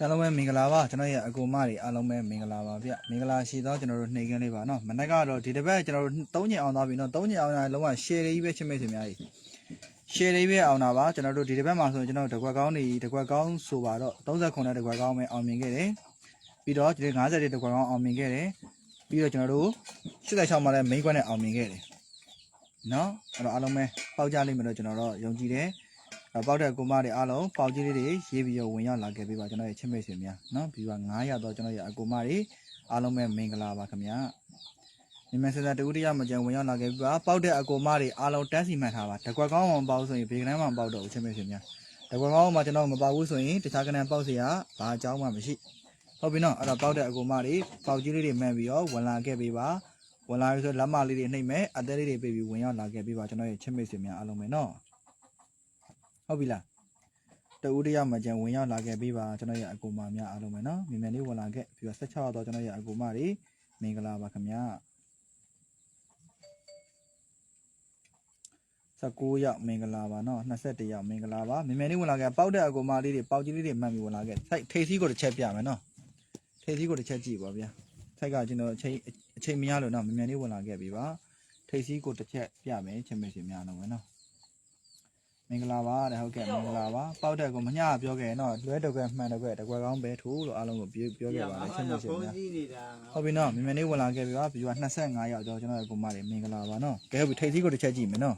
အားလုံးပဲမင်္ဂလာပါကျွန်တော်ရဲ့အကူမတွေအားလုံးပဲမင်္ဂလာပါဗျမင်္ဂလာရှိသောကျွန်တော်တို့နှိမ်ခင်းလေးပါနော်မနက်ကတော့ဒီတစ်ပတ်ကျွန်တော်တို့၃ညအောင်သွားပြီနော်၃ညအောင်တာလုံးဝ share လေးပဲချစ်မိတ်ဆွေများကြီး share လေးပဲအောင်တာပါကျွန်တော်တို့ဒီတစ်ပတ်မှာဆိုရင်ကျွန်တော်တို့တကွက်ကောင်းနေတကွက်ကောင်းဆိုပါတော့39နဲ့တကွက်ကောင်းပဲအောင်မြင်ခဲ့တယ်ပြီးတော့ဒီ50တဲ့တကွက်ကောင်းအောင်မြင်ခဲ့တယ်ပြီးတော့ကျွန်တော်တို့86မှာလည်း main ကွက်နဲ့အောင်မြင်ခဲ့တယ်နော်အဲ့တော့အားလုံးပဲပေါက်ကြလိမ့်မယ်လို့ကျွန်တော်တို့ယုံကြည်တယ် အဲ့ပေါက်တဲ့ကိုမတွေအားလုံးပေါက်ကြီးလေးတွေရေးပြီးတော့ဝင်ရောက်လာခဲ့ပြီပါကျွန်တော်ရဲ့ချစ်မိတ်ဆွေများနော်ပြီးပါ900တော့ကျွန်တော်ရဲ့အကိုမတွေအားလုံးပဲမင်္ဂလာပါခင်ဗျာမြန်မာစံတူတရားမကြံဝင်ရောက်လာခဲ့ပြီပါပေါက်တဲ့အကိုမတွေအားလုံးတက်စီမှန်ထားပါတကွက်ကောင်းအောင်ပေါက်ဆိုရင်ဘေကနန်းမှာပေါက်တော့ချစ်မိတ်ဆွေများတကွက်ကောင်းအောင်မှာကျွန်တော်မပေါက်ဘူးဆိုရင်တခြားကနန်းပေါက်စရာဘာအကြောင်းမှမရှိဟုတ်ပြီနော်အဲ့တော့ပေါက်တဲ့အကိုမတွေပေါက်ကြီးလေးတွေမှန်ပြီးတော့ဝင်လာခဲ့ပြီပါဝင်လာပြီဆိုလက်မလေးတွေနှိမ့်မယ်အသက်လေးတွေပေးပြီးဝင်ရောက်လာခဲ့ပြီပါကျွန်တော်ရဲ့ချစ်မိတ်ဆွေများအားလုံးပဲနော် ဟုတ်ပြီလားတူတရမကြံဝင်ရောက်လာခဲ့ပြီးပါကျွန်တော်ရဲ့အကူမများအားလုံးပဲနော်မြန်မြန်လေးဝင်လာခဲ့ပြီးတော့16ရက်တော့ကျွန်တော်ရဲ့အကူမတွေမင်္ဂလာပါခင်ဗျာ19ရောက်မင်္ဂလာပါနော်21ရောက်မင်္ဂလာပါမြန်မြန်လေးဝင်လာခဲ့ပေါက်တဲ့အကူမလေးတွေပေါက်ကြီးလေးတွေမှတ်ပြီးဝင်လာခဲ့ထိုက်ထိတ်စီးကိုတစ်ချက်ပြမယ်နော်ထိတ်စီးကိုတစ်ချက်ကြည့်ပါဗျာထိုက်ကကျွန်တော်အချိန်အချိန်မရလို့နော်မြန်မြန်လေးဝင်လာခဲ့ပြီးပါထိတ်စီးကိုတစ်ချက်ပြမယ်ချင်မရှင်များလုံးပဲနော် မင်္ဂလာပါတဲ့ဟုတ်ကဲ့မင်္ဂလာပါပေါက်တဲ့ကိုမညပြောခဲ့နော်လွဲတော့ကမှန်တော့ကတကွယ်ကောင်းပဲထူလို့အားလုံးကိုပြောပြောခဲ့ပါလေချက်ချက်ချင်းများကြီးနေတာဟုတ်ပြီနော်မြင်မြင်လေးဝင်လာခဲ့ပြီပါပြီးတော့25ရောက်ကျွန်တော်ရဲ့ကိုမလေးမင်္ဂလာပါနော်ကဲဟုတ်ပြီထိတ်စီးကိုတစ်ချက်ကြည့်မယ်နော်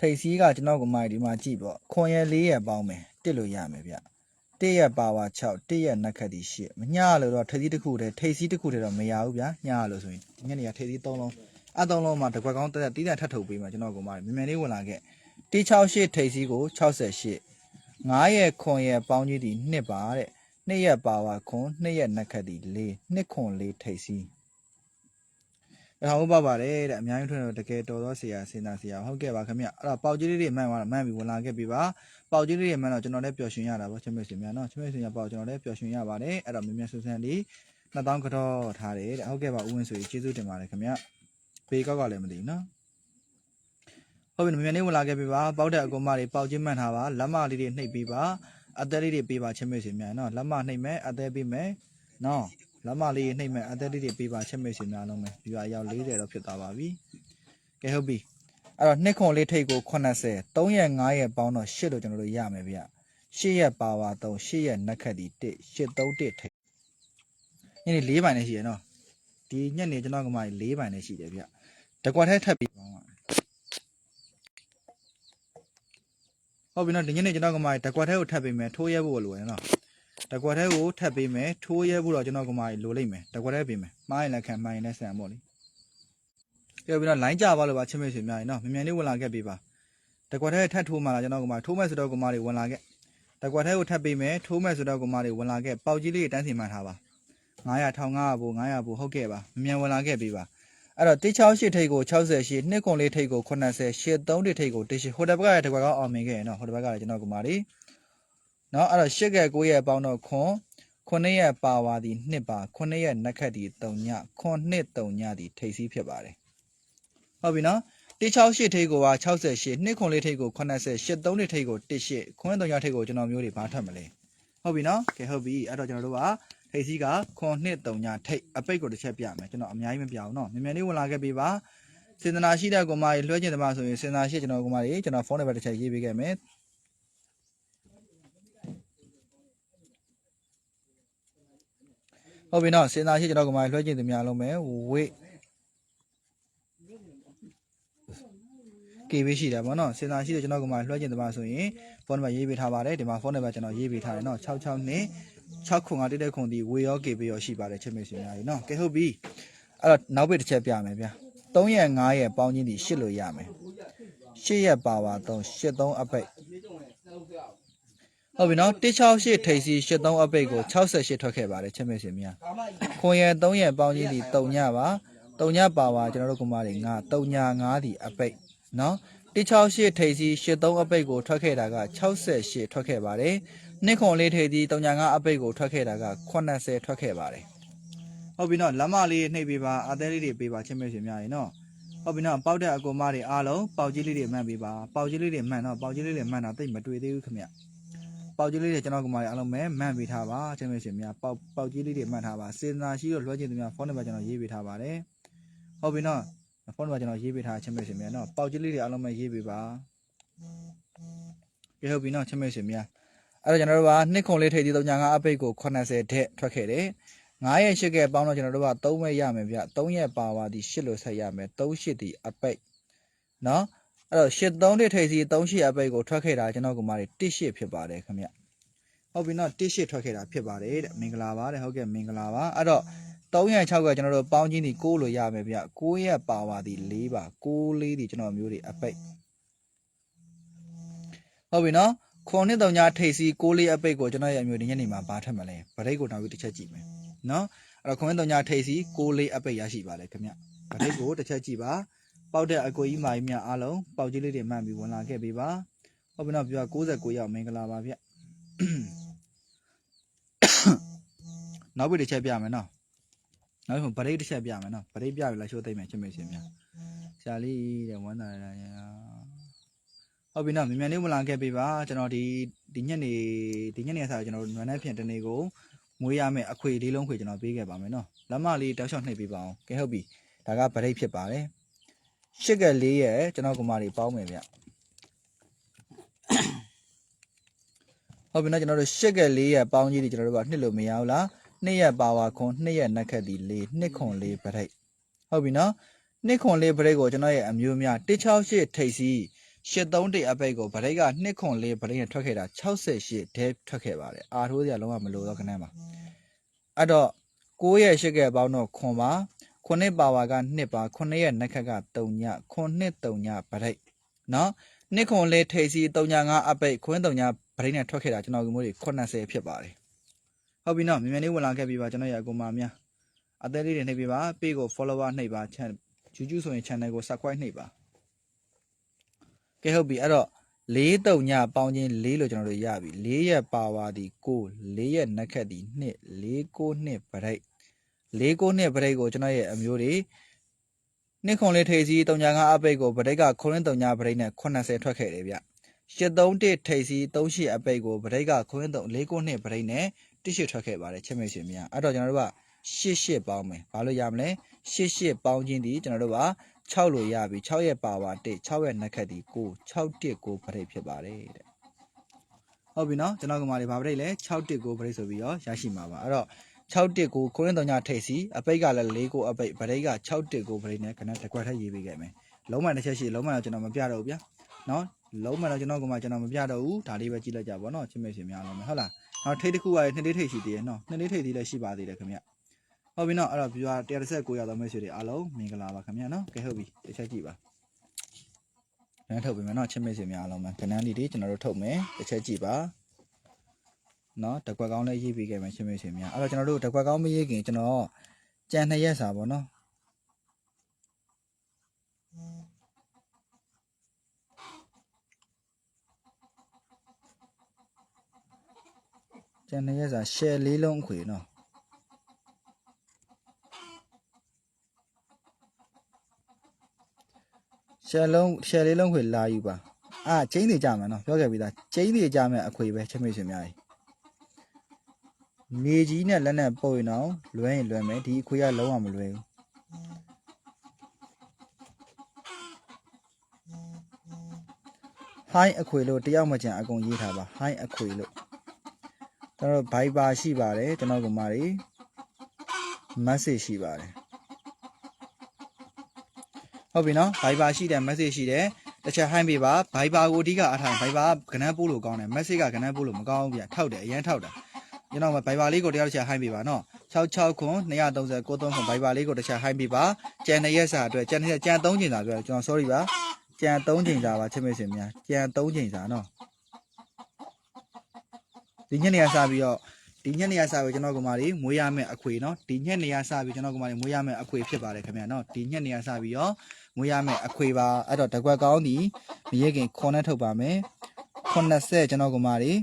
ထိတ်စီးကကျွန်တော်ကိုမလေးဒီမှာကြည့်ပေါ့ခွန်ရဲ၄ရက်ပေါင်းမယ်တစ်လို့ရမယ်ဗျတစ်ရက်ပါဝါ6တစ်ရက်နက်ခတ်ဒီ8မညလို့တော့ထိတ်စီးတစ်ခုတည်းထိတ်စီးတစ်ခုတည်းတော့မရဘူးဗျာညလို့ဆိုရင်ညနေကထိတ်စီး3လုံး အသုံးလုံးမှာတကွက်ကောင်းတက်တီးတန်ထပ်ထုတ်ပေးမှာကျွန်တော်ကိုမလေးမြင်မြင်လေးဝင်လာခဲ့168ထိတ်စီးကို68 9ရက်ခွန်ရက်ပေါင်းကြီးဒီနှစ်ပါတဲ့နှစ်ရက်ပါဝါခွန်နှစ်ရက်နက်ခတ်ဒီ၄နှစ်ခွန်၄ထိတ်စီအဲဟုတ်ပါပါတယ်တဲ့အများကြီးထွန်းတော့တကယ်တော်တော်ဆရာစင်တာဆရာဟုတ်ကဲ့ပါခင်ဗျအဲ့တော့ပေါက်ကြီးလေးတွေမှန်သွားမှန်ပြီဝင်လာခဲ့ပြီပါပေါက်ကြီးလေးတွေမှန်တော့ကျွန်တော်လည်းပျော်ရွှင်ရတာပေါ့ချစ်မရှင်များနော်ချစ်မရှင်များပေါက်ကျွန်တော်လည်းပျော်ရွှင်ရပါတယ်အဲ့တော့မြင်မြန်ဆူဆန်လေး2000ကတော့ထားတယ်တဲ့ဟုတ်ကဲ့ပါဦးဝင်းဆိုကျေးဇူးတင်ပါတယ်ခင်ဗျ ဘေးကောက်ကလည်းမသိဘူးနော်ဟုတ်ပြီမြန်နေဝင်လာခဲ့ပြီပါပေါက်တဲ့အကုမတွေပေါက်ချင်းမှန်ထားပါလက်မလေးတွေနှိပ်ပြီးပါအသက်လေးတွေပေးပါချင်းမေ့စီမြန်နော်လက်မနှိပ်မယ်အသက်ပေးမယ်နော်လက်မလေးနှိပ်မယ်အသက်လေးတွေပေးပါချင်းမေ့စီမြန်လုံးမယ်ဒီပါရောက်40တော့ဖြစ်သွားပါပြီကဲဟုတ်ပြီအဲ့တော့နှစ်ခွန်လေးထိတ်ကို80 3ရက်5ရက်ပေါင်းတော့8လို့ကျွန်တော်တို့ရမယ်ဗျ8ရက်ပါပါ3 8ရက်နက်ခတ်ဒီ1 8 3 1ထိတ်ညနေ4ပိုင်နဲ့ရှိရနော်ဒီညက်နေကျွန်တော်ကမှ4ပိုင်နဲ့ရှိတယ်ဗျ တကွက်ထဲထပ်ပြီးပေါင်းပါဟုတ်ပြီနော်ဒီညနေကျွန်တော်ကမှတကွက်ထဲကိုထပ်ပေးမယ်ထိုးရဲဖို့လိုရယ်နော်တကွက်ထဲကိုထပ်ပေးမယ်ထိုးရဲဖို့တော့ကျွန်တော်ကမှလိုလိမ့်မယ်တကွက်ထဲပေးမယ်မှားရင်လည်းခံမှားရင်လည်းဆန်ပေါ့လေကဲပြီးတော့လိုင်းကြပါလို့ပါချစ်မိတ်ဆွေများရင်နော်မြန်မြန်လေးဝင်လာခဲ့ပေးပါတကွက်ထဲထပ်ထိုးမှလာကျွန်တော်ကမှထိုးမဲ့ဆိုတော့ကမှတွေဝင်လာခဲ့တကွက်ထဲကိုထပ်ပေးမယ်ထိုးမဲ့ဆိုတော့ကမှတွေဝင်လာခဲ့ပေါက်ကြီးလေးတန်းစီမှန်ထားပါ900 1500ဘူး900ဘူးဟုတ်ကဲ့ပါမြန်ဝင်လာခဲ့ပေးပါ အဲ့တော့168ထိတ်ကို68နှစ်ခွန်လေးထိတ်ကို80 83ထိတ်ကို1ဟိုတဘက်ကလည်းတကွက်ကောင်းအောင်မြင်ခဲ့ရနော်ဟိုတဘက်ကလည်းကျွန်တော်ကမာလေးနော်အဲ့တော့8ကဲ9ရက်ပေါင်းတော့ခွန်9ရက်ပါဝါဒီ2ပါ9ရက်နက်ခတ်ဒီ3ညခွန်2 3ညဒီထိတ်စီးဖြစ်ပါတယ်ဟုတ်ပြီနော်168ထိတ်ကိုက68နှစ်ခွန်လေးထိတ်ကို80 83ထိတ်ကို18ခွန်3ညထိတ်ကိုကျွန်တော်မျိုးတွေဘာထပ်မလဲဟုတ်ပြီနော်ကဲဟုတ်ပြီအဲ့တော့ကျွန်တော်တို့က ထိတ်စီးကခွန်2 3ညထိတ်အပိတ်ကိုတစ်ချက်ပြမယ်ကျွန်တော်အများကြီးမပြအောင်နော်မြန်မြန်လေးဝင်လာခဲ့ပြီပါစေတနာရှိတဲ့ကောင်မကြီးလွှဲကျင်တယ်မှာဆိုရင်စေတနာရှိကျွန်တော်ကောင်မကြီးကျွန်တော်ဖုန်းနံပါတ်တစ်ချက်ရေးပေးခဲ့မယ်ဟုတ်ပြီနော်စေတနာရှိကျွန်တော်ကောင်မကြီးလွှဲကျင်တယ်များလုံးပဲဝိတ်ကေဘေးရှိတယ်ဗောနော်စေတနာရှိတဲ့ကျွန်တော်ကောင်မကြီးလွှဲကျင်တယ်မှာဆိုရင်ဖုန်းနံပါတ်ရေးပေးထားပါတယ်ဒီမှာဖုန်းနံပါတ်ကျွန်တော်ရေးပေးထားတယ်နော်66နဲ့ 6ခွန်ကတိတဲ့ခွန်ဒီဝေရောကေဘေးရောရှိပါတယ်ချစ်မေရှင်များကြီးနော်ကဲဟုတ်ပြီအဲ့တော့နောက်ပိတ်တစ်ချက်ပြမယ်ဗျာ3ရက်5ရက်ပေါင်းချင်းဒီရှစ်လို့ရမယ်8ရက်ပါပါ3 83အပိတ်ဟုတ်ပြီနော်168ထိပ်စီ83အပိတ်ကို68ထွက်ခဲ့ပါတယ်ချက်မဲ့ရှင်များခွန်ရက်3ရက်ပေါင်းချင်းဒီ3ညပါ3ညပါပါကျွန်တော်တို့ကမားတွေ9 3ည9ဒီအပိတ်နော်168ထိပ်စီ83အပိတ်ကိုထွက်ခဲ့တာက68ထွက်ခဲ့ပါတယ် နှစ်ခွန်လေးထိပ်စီ3ည9အပိတ်ကိုထွက်ခဲ့တာက80ထွက်ခဲ့ပါတယ်ဟုတ်ပြီနော်လက်မလေးနှိပ်ပေးပါအသေးလေးတွေပေးပါချင်းမဲရှင်များရေနော်ဟုတ်ပြီနော်ပေါက်တဲ့အကူမတွေအားလုံးပေါက်ကြီးလေးတွေမှန်ပေးပါပေါက်ကြီးလေးတွေမှန်တော့ပေါက်ကြီးလေးတွေမှန်တာတိတ်မတွေ့သေးဘူးခင်ဗျပေါက်ကြီးလေးတွေကျွန်တော်ကမှအားလုံးပဲမှန်ပေးထားပါချစ်မိတ်ဆွေများပေါက်ပေါက်ကြီးလေးတွေမှတ်ထားပါစေတနာရှိလို့လွှဲချင်သူများဖုန်းနံပါတ်ကျွန်တော်ရေးပေးထားပါတယ်ဟုတ်ပြီနော်ဖုန်းနံပါတ်ကျွန်တော်ရေးပေးထားချစ်မိတ်ဆွေများနော်ပေါက်ကြီးလေးတွေအားလုံးပဲရေးပေးပါကဲဟုတ်ပြီနော်ချစ်မိတ်ဆွေများ အဲ့တော့ကျွန်တော်တို့ကနှစ်ခုလေးထိပ်သီး3ညာ5အပိတ်ကို80ထက်ထွက်ခဲ့တယ်9ရက်8ကဲပေါင်းတော့ကျွန်တော်တို့က3ရက်ရမယ်ဗျ3ရက်ပါပါသည်8လို့ဆက်ရမယ်3 8ဒီအပိတ်နော်အဲ့တော့8 3တစ်ထိပ်စီ3 8အပိတ်ကိုထွက်ခဲ့တာကျွန်တော်ကမားတွေ1 8ဖြစ်ပါတယ်ခင်ဗျဟုတ်ပြီနော်1 8ထွက်ခဲ့တာဖြစ်ပါတယ်တဲ့မင်္ဂလာပါတဲ့ဟုတ်ကဲ့မင်္ဂလာပါအဲ့တော့3ရက်6ကကျွန်တော်တို့ပေါင်းချင်းဒီ6လို့ရမယ်ဗျ9ရက်ပါပါဒီ4ပါ6လေးဒီကျွန်တော်မျိုးတွေအပိတ်ဟုတ်ပြီနော် ခွန်နှစ်တုံညာထိပ်စီ6လေးအပိတ်ကိုကျွန်တော်ရဲ့အမျိုးဒီညနေမှာဘာထက်မလဲဗရိတ်ကိုနောက်ပြီးတစ်ချက်ကြည့်မယ်နော်အဲ့တော့ခွန်နှစ်တုံညာထိပ်စီ6လေးအပိတ်ရရှိပါတယ်ခင်ဗျဗရိတ်ကိုတစ်ချက်ကြည့်ပါပေါက်တဲ့အကိုကြီးမာကြီးများအားလုံးပေါက်ကြီးလေးတွေမှန်ပြီးဝင်လာခဲ့ပြီပါဟုတ်ပြီနော်ပြော69ရောက်မင်္ဂလာပါဗျနောက်ပြီးတစ်ချက်ပြမယ်နော်နောက်ပြီးဗရိတ်တစ်ချက်ပြမယ်နော်ဗရိတ်ပြပြီလားရှိုးသိမ့်မယ်ချစ်မေရှင်များဆရာလေးတဲ့ဝမ်းသာရတာ ဟုတ်ပြီနော်မြန်မြန်လေးဝင်လာခဲ့ပြီပါကျွန်တော်ဒီဒီညနေဒီညနေအစားကျွန်တော်နွမ်းနှက်ဖြန်တနေ့ကိုမွေးရမယ်အခွေလေးလုံးခွေကျွန်တော်ပေးခဲ့ပါမယ်နော်လက်မလေးတောက်လျှောက်နှိပ်ပေးပါအောင်ကဲဟုတ်ပြီဒါကဗရိတ်ဖြစ်ပါတယ်ရှစ်ကလေးရဲ့ကျွန်တော်ကမာတွေပေါင်းမယ်ဗျဟုတ်ပြီနော်ကျွန်တော်တို့ရှစ်ကလေးရဲ့ပေါင်းကြီးတွေကျွန်တော်တို့ကနှစ်လို့မရဘူးလားနှစ်ရက်ပါဝါခွန်နှစ်ရက်နက်ခက်ဒီလေးနှစ်ခွန်လေးပရိတ်ဟုတ်ပြီနော်နှစ်ခွန်လေးပရိတ်ကိုကျွန်တော်ရဲ့အမျိုးများ168ထိပ်စီ 831အပိတ်ကိုပရိတ်ကနှစ်ခွန်လေးပရိတ်နဲ့ထွက်ခဲ့တာ68ဒဲထွက်ခဲ့ပါတယ်အာထိုးစရာလုံးဝမလိုတော့ခဏပါအဲ့တော့9ရက်8ကပေါင်းတော့ခွန်ပါခုနှစ်ပါဝါက2ပါခုနှစ်ရက်နက်ခက်က3ညခုနှစ်3ညပရိတ်နော်နှစ်ခွန်လေးထိပ်စီ3ည5အပိတ်ခွင်း3ညပရိတ်နဲ့ထွက်ခဲ့တာကျွန်တော်ကမျိုးတွေ80ဖြစ်ပါတယ်ဟုတ်ပြီနော်မြန်မြန်လေးဝင်လာခဲ့ပြီပါကျွန်တော်ရဲ့အကူမများအသေးလေးတွေနှိပ်ပြပါ page ကို follower နှိပ်ပါ channel ဂျူးဂျူးဆိုရင် channel ကို subscribe နှိပ်ပါကဲ ဟုတ်ပြီအဲ့တော့၄တုံညပေါင်းချင်း၄လို့ကျွန်တော်တို့ရပြီ၄ရက်ပါဝါဒီ9၄ရက်နက်ခက်ဒီ2 4 9နှစ်ပရိတ်၄9နှစ်ပရိတ်ကိုကျွန်တော်ရဲ့အမျိုးတွေနှစ်ခွန်လေးထိပ်စီ305အပိတ်ကိုပရိတ်ကခွန်း3ညပရိတ်နဲ့80ထွက်ခဲ့တယ်ဗျ831ထိပ်စီ38အပိတ်ကိုပရိတ်ကခွန်း3 4 9နှစ်ပရိတ်နဲ့18ထွက်ခဲ့ပါတယ်ချက်မိတ်ဆွေများအဲ့တော့ကျွန်တော်တို့က 88ပေါင်းမယ်ဘာလို့ရမလဲ88ပေါင်းချင်းဒီကျွန်တော်တို့က6လို့ရပြီ6ရက်ပါဝါ1 6ရက်နက်ခက်ဒီ9 619ပရိတ်ဖြစ်ပါတယ်တဲ့ဟုတ်ပြီနော်ကျွန်တော်ကမာလေးဗာပရိတ်လဲ619ပရိတ်ဆိုပြီးတော့ရရှိမှာပါအဲ့တော့619ကိုရင်းတော်ညထိတ်စီအပိတ်ကလည်း4ကိုအပိတ်ဗရိတ်က619ဗရိတ်နဲ့ခဏတစ်ခွက်ထပ်ရေးပေးခဲ့မယ်လုံးမှန်တစ်ချက်ရှိလုံးမှန်တော့ကျွန်တော်မပြတော့ဘူးဗျာနော်လုံးမှန်တော့ကျွန်တော်ကမှကျွန်တော်မပြတော့ဘူးဒါလေးပဲကြည့်လိုက်ကြပါတော့ချစ်မိတ်ဆွေများလုံးမယ်ဟုတ်လားနောက်ထိတ်တစ်ခုကလည်းနှစ်လေးထိတ်ရှိသေးတယ်နော်နှစ်လေးထိတ်သေးလည်းရှိပါသေးတယ်ခင်ဗျ ဟုတ်ပြီနော်အဲ့တော့ပြော139ရောက်တော့မိတ်ဆွေတွေအားလုံးမင်္ဂလာပါခင်ဗျနော်ကဲဟုတ်ပြီတစ်ချက်ကြည့်ပါနန်းထုတ်ပြီမယ်နော်ချစ်မိတ်ဆွေများအားလုံးပဲကနန်းလေးတွေကျွန်တော်တို့ထုတ်မယ်တစ်ချက်ကြည့်ပါနော်တကွက်ကောင်းလေးရေးပေးခဲ့မယ်ချင်းမေချင်းများအဲ့တော့ကျွန်တော်တို့တကွက်ကောင်းမရေးခင်ကျွန်တော်ကြံနှစ်ရက်စာပေါ့နော်ကြံနှစ်ရက်စာ share လေးလုံးအခွေနော် ရှယ်လုံးရှယ်လေးလုံးခွေလာယူပါအာချင်းတွေကြမယ်နော်ပြောခဲ့ပြီးသားချင်းတွေကြမယ်အခွေပဲချင်းမေရှင်များကြီးမြေကြီးနဲ့လက်နဲ့ပုတ်ရင်တော့လွဲရင်လွဲမယ်ဒီအခွေကလုံးဝမလွဲဘူးဟိုင်းအခွေလို့တယောက်မကြံအကုန်ရေးထားပါဟိုင်းအခွေလို့ကျွန်တော် Viber ရှိပါတယ်ကျွန်တော်ကမာရီ message ရှိပါတယ် ဟုတ်ပြီနော် Viber ရှိတယ် message ရှိတယ်တစ်ချက်ဟိုင်းပေးပါ Viber ကိုအဓိကအထိုင် Viber ကကနန်းပို့လို့ကောင်းတယ် message ကကနန်းပို့လို့မကောင်းဘူးဗျထောက်တယ်အရင်ထောက်တာကျွန်တော် Viber လေးကိုတရားတစ်ချက်ဟိုင်းပေးပါနော်66ခွန်230 93ခွန် Viber လေးကိုတစ်ချက်ဟိုင်းပေးပါကြံ2ရက်စာအတွက်ကြံ2ရက်ကြံ3ချိန်စာပြောကျွန်တော် sorry ပါကြံ3ချိန်စာပါချစ်မိတ်ဆွေများကြံ3ချိန်စာနော်ဒီညနေရစပြီးတော့ ဒီညနေရစပြီးကျွန်တော်ကမာလေးမွေးရမယ့်အခွေနော်ဒီညနေရစပြီးကျွန်တော်ကမာလေးမွေးရမယ့်အခွေဖြစ်ပါတယ်ခင်ဗျာနော်ဒီညနေရစပြီးတော့မွေးရမယ့်အခွေပါအဲ့တော့တကွက်ကောင်းဒီမရခင်ခွန်နဲ့ထုတ်ပါမယ်80ကျွန်တော်ကမာလေး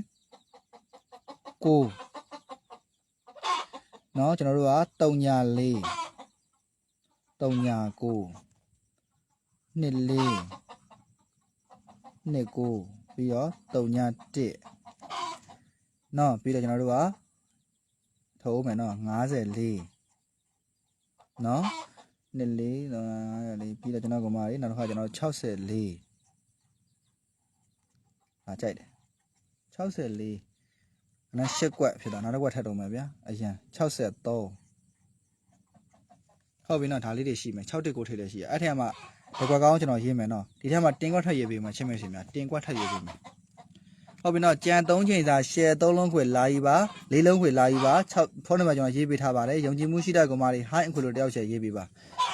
ကိုနော်ကျွန်တော်တို့က3ညာ4 3ညာ9နှစ်4နှစ်9ပြီးတော့3ညာ1နော်ပြီးတော့ကျွန်တော်တို့က ထိုးမယ်နော်54နော်နှစ်လေး54ပြီးတော့ကျွန်တော်ကမာလေးနောက်တစ်ခါကျွန်တော်64ဟာကြိုက်တယ်64အနက်၈ကွက်ဖြစ်တာနောက်တစ်ကွက်ထပ်တော့မယ်ဗျာအရင်63ဟုတ်ပြီနော်ဒါလေးတွေရှိမယ်6တစ်ကိုထိလည်းရှိရအဲ့ထက်မှဒီကွက်ကောင်းကျွန်တော်ရေးမယ်နော်ဒီထက်မှတင်ကွက်ထပ်ရေးပေးမယ်ချင်းမယ်ရှင်များတင်ကွက်ထပ်ရေးပေးမယ် ဟုတ်ပြီနော်ကြံ3ချိန်စာ share 3လုံးခွေလာယူပါ4လုံးခွေလာယူပါ6ဖုန်းနံပါတ်ကျွန်တော်ရေးပေးထားပါတယ်ယုံကြည်မှုရှိတဲ့ကောင်မတွေ high အခုလိုတယောက်ချက်ရေးပေးပါ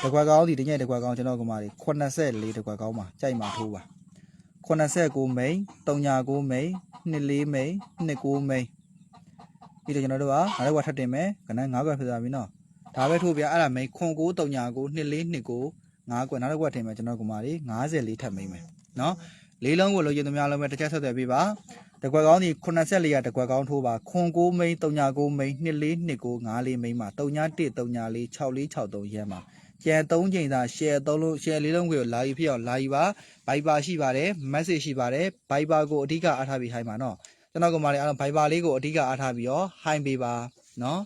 တကွက်ကောင်းဒီတညက်တကွက်ကောင်းကျွန်တော်ကောင်မတွေ84တကွက်ကောင်းပါကြိုက်မှာထိုးပါ89မိန်39မိန်24မိန်29မိန်ဒီတော့ကျွန်တော်တို့ကနောက်တစ်ခွက်ထပ်တင်မယ်ခဏ9ခွက်ဖြစ်သွားပြီနော်ဒါပဲထိုးပြအဲ့ဒါမိန်09 39 24 29 5ခွက်နောက်တစ်ခွက်ထင်မယ်ကျွန်တော်ကောင်မတွေ54ထပ်မိန်မယ်နော် လေးလုံးကိုလိုချင်သမျှလုံးပဲတစ်ချက်ဆက်သွယ်ပေးပါတကွက်ကောင်းဒီ84ရတကွက်ကောင်းထိုးပါခွန်9မိန်39မိန်2429 54မိန်မှာ3134 6463ရဲမှာကျန်3ချိန်သာ share 3လုံး share 4လုံးကိုလာယူဖြစ်အောင်လာယူပါ Viber ရှိပါတယ် message ရှိပါတယ် Viber ကိုအဓိကအားထားပြီး high ပါနော်ကျွန်တော်ကမှလည်းအားလုံး Viber လေးကိုအဓိကအားထားပြီးတော့ high ပေးပါနော်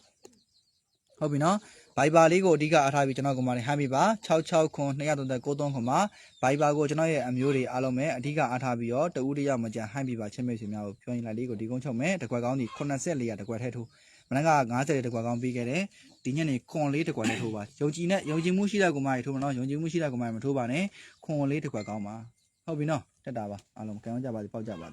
ဟုတ်ပြီနော် Viber လေးကိုအဓိကအားထားပြီးကျွန်တော်ကမှလည်း high ပေးပါ66ခွန်239ခွန်မှာ Viber ကိုကျွန်တော်ရဲ့အမျိုးတွေအားလုံးပဲအဓိကအားထားပြီးတော့တဦးတယောက်မကြဟိုင်းပြပါချင်းမိတ်ဆွေများကိုပြောရင်လိုက်လေးကိုဒီကုန်းချုပ်မယ်တကွက်ကောင်းဒီ84ရတကွက်ထဲထိုးမနက်က90တကွက်ကောင်းပြီးခဲ့တယ်ဒီညနေခွန်လေးတကွက်နဲ့ထိုးပါယုံကြည်နဲ့ယုံကြည်မှုရှိတဲ့ကောင်မကြီးထိုးမနော်ယုံကြည်မှုရှိတဲ့ကောင်မကြီးမထိုးပါနဲ့ခွန်လေးတကွက်ကောင်းပါဟုတ်ပြီနော်တက်တာပါအားလုံးကံအောင်ကြပါစေပေါက်ကြပါ